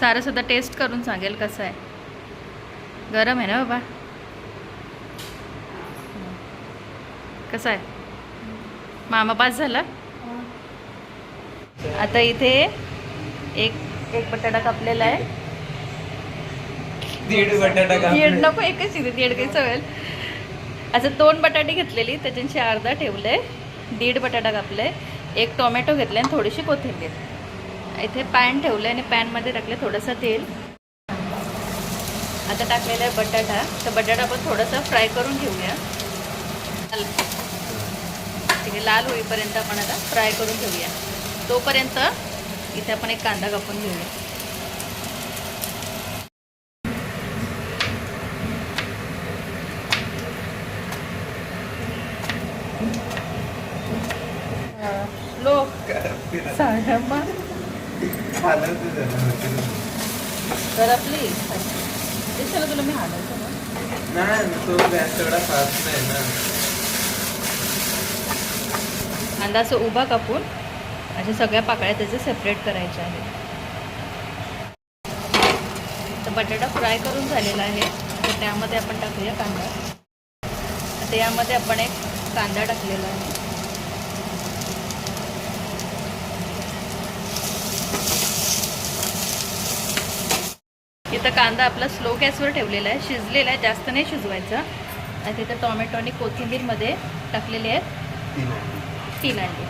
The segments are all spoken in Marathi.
सारं सुद्धा टेस्ट करून सांगेल कसं आहे. गरम आहे ना बाबा? कसं आहे? मामा पास झाला? आता इथे एक एक बटाटा कापलेला आहे. दीड बटाटा दीड. नको एकच इथे दीड काही चवेल. असं दोन बटाटे घेतलेली त्याच्याशी अर्धा ठेवले दीड बटाटा कापले एक टोमॅटो घेतले आणि थोडीशी कोथिंबीर. इथे पॅन ठेवलं आणि पॅनमध्ये टाकले थोडंसं तेल. आता टाकलेला आहे बटाटा. तर बटाटा आपण थोडासा फ्राय करून घेऊया. ठीक आहे लाल होईपर्यंत आपण आता फ्राय करून घेऊया. तोपर्यंत इथे आपण एक कांदा कापून घेऊया. लोक दिसलं तुला मी हालायचं ना नाही तो गॅस तेवढा फास्ट नाही ना. कांदा असं उभा कापून अशा सगळ्या पाकळ्या त्याचे सेपरेट करायच्या आहेत. तर बटाटा फ्राय करून झालेला आहे. तर त्यामध्ये आपण टाकूया कांदा. आता यामध्ये आपण एक कांदा टाकलेला आहे. इथं कांदा आपला स्लो गॅसवर ठेवलेला आहे. शिजलेला आहे. जास्त नाही शिजवायचा. आणि तिथं टोमॅटो आणि कोथिंबीरमध्ये टाकलेले आहेत. तीन अंडी.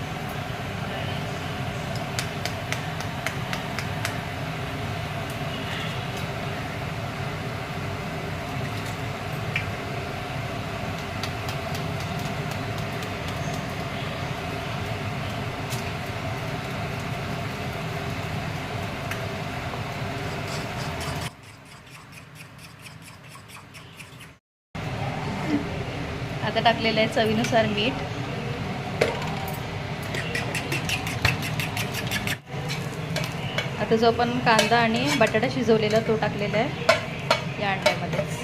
आता टाकलेलं आहे चवीनुसार मीठ. आता जो आपण कांदा आणि बटाटा शिजवलेला तो टाकलेला आहे या अंड्यामध्येच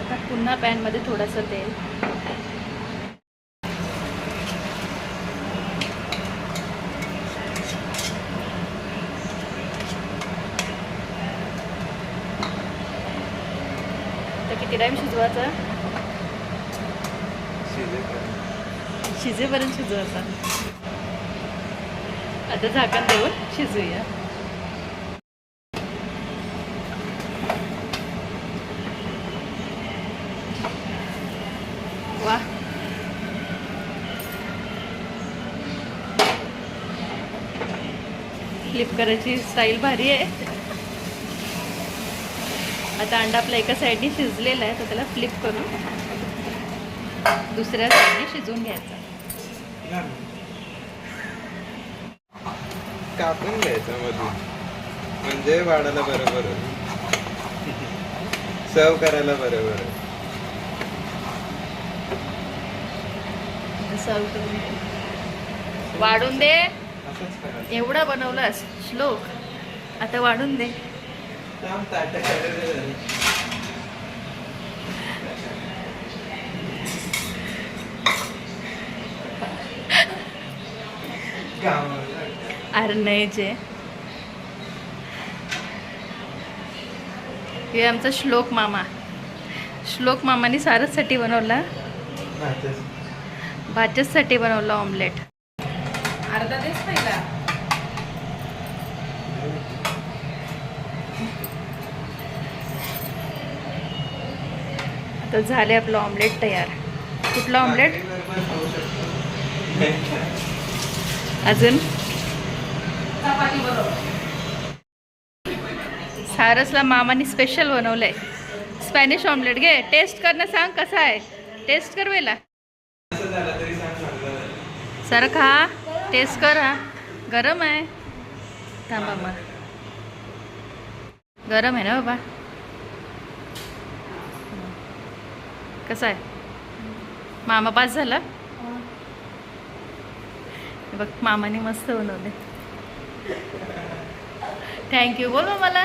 आता पुन्हा पॅनमध्ये थोडंसं तेल. तर किती टाईम शिजवायचा? शिजेपर्यंत. शिजेपर्यंत शिजवायचा. आता झाकण देऊन शिजूया. फ्लिप करायची स्टाईल भारी आहे. आता अंडा आपला एका साईडने शिजलेला आहे तर त्याला फ्लिप करून दुसऱ्या साईडने शिजवून घ्यायचा. कापून घ्यायचं मधून. म्हणजे वाढायला बरोबर. सर्व करायला बरोबर. सर्व करून. वाढून दे. एवढा बनवलास श्लोक. आता वाढून दे. जे. हे आमचा श्लोक मामा. श्लोक मामाने सारससाठी बनवला. नाचस. भाच्यासाठी बनवला ऑमलेट अर्धा तेच पहिला. आता झाले आपलं ऑमलेट तयार. कुठलं ऑमलेट. अजून? सारसला मामाने स्पेशल बनवलंय. स्पॅनिश ऑमलेट घे टेस्ट करणं सांग कसं आहे. टेस्ट कर वेला असं झालं तरी सांग चांगलं झालं. सर खा. टेस्ट करा. गरम आहे. थांबा मग. गरम आहे ना बाबा? कसं आहे? मामा पास झाला? बघ मामाने मस्त बनवले. थँक्यू बोल मला.